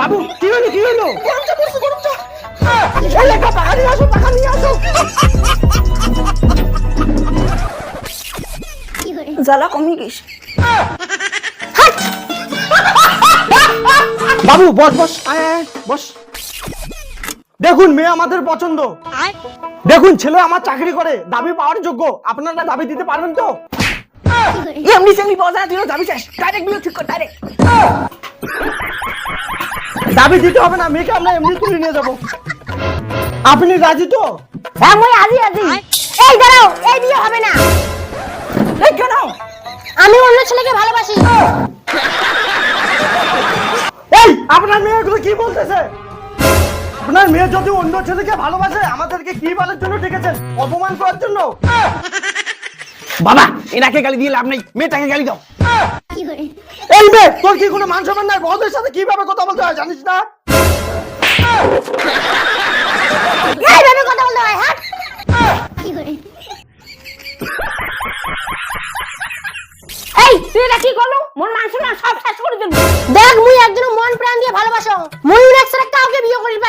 বাবু কি হলো কি হলো? গরমটা পড়ছে গরমটা এই লেখা টাকা নিয়ে আসো টাকা নিয়ে আসো। জ্বালা কমে গেছে। বাবু বস বস বস। দেখুন মেয়ে আমাদের পছন্দ। দেখুন ছেলে আমার চাকরি করে দাবি পাওয়ার যোগ্য। আপনারা দাবি দিতে পারবেন তো? এমনি সেমনি পাওয়া যায় তুই তো যাবি ডাইরেক্ট বিয়ে ঠিক কর ডাইরেক্ট দাবি দিতে হবে না মেয়েকে আমরা এমনি তুলে নিয়ে যাব। আপনি রাজি তো? হ্যাঁ মই আজি আজি এই দাঁড়াও এই বিয়ে হবে না। এই কেন? আমি অন্য ছেলেকে ভালোবাসি। এই আপনার মেয়ে এগুলো কি বলতেছে? আপনার মেয়ে যদি অন্য ছেলেকে ভালোবাসে আমাদেরকে কি বলার জন্য ডেকেছেন? অপমান করার জন্য? বাবা এনাকে গালি দিয়ে লাভ নেই। মেয়েটাকে গালি দাও। এই মেয়ে তোর কি কোনো মান সম্মান নাই? বড়দের সাথে কীভাবে কথা বলতে হয় জানিস না? এইভাবে কথা বলতে হয় হ্যাঁ এই তুই এটা কি করল?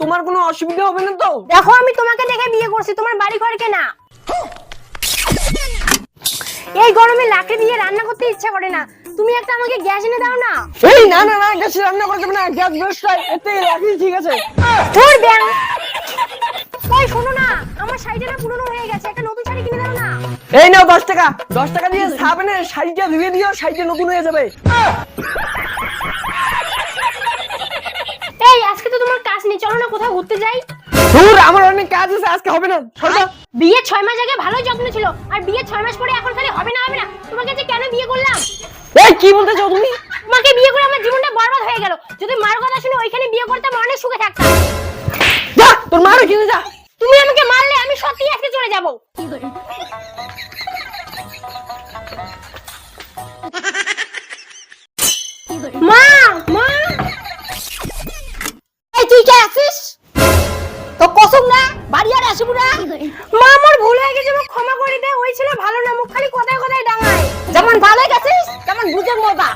তোমার কোনো অসুবিধা হবে না তো? দেখো আমি তোমাকে দেখে বিয়ে করছি তোমার বাড়ি ঘর কেনা এই গরমে লাকড়ি দিয়ে রান্না করতে ইচ্ছা করে না। তুমি একটা আমাকে গ্যাস এনে দাও না। এই না না না গ্যাস রান্না করতে না গ্যাস বেস্ট এতে রাখি ঠিক আছে। তোর ব্যাং। ওই শোনো না আমার শাড়িটা পুরনো হয়ে গেছে একটা নতুন শাড়ি কিনে দাও না। এই নাও দশ টাকা দশ টাকা দিয়ে সাবানে শাড়িটা ধুয়ে দিও শাড়িটা নতুন হয়ে যাবে। এই আজকে তো তোমার কাজ নেই চলো না কোথাও ঘুরতে যাই। দূর আমার অনেক কাজ আছে আজকে হবে না সরো বিয়ে ছয় মাস আগে ভালো যত্ন ছিল আর বিয়ে ছয় মাস পরে এখন খালি হবে না হবে না। তোমাকে যে কেন বিয়ে করলাম? এই কি বলতে চাও তুমি? তোমাকে বিয়ে করে আমার জীবনটা বরবাদ হয়ে গেল। যদি মার কথা শুনে ওইখানে বিয়ে করতাম অনেক সুখে থাকতাম। যা তোর মারও কিনে যা। তুমি আমাকে মারলে আমি সত্যি আজকে চলে যাব। মা মা, আমার ভুল হয়ে গেছে মোক ক্ষমা করে দে। ওই ছেলে ভালো না মুখ খালি কথায় কথায় ডাঙায়? যেমন ভালো গেছিস, তেমন বুঝে মজা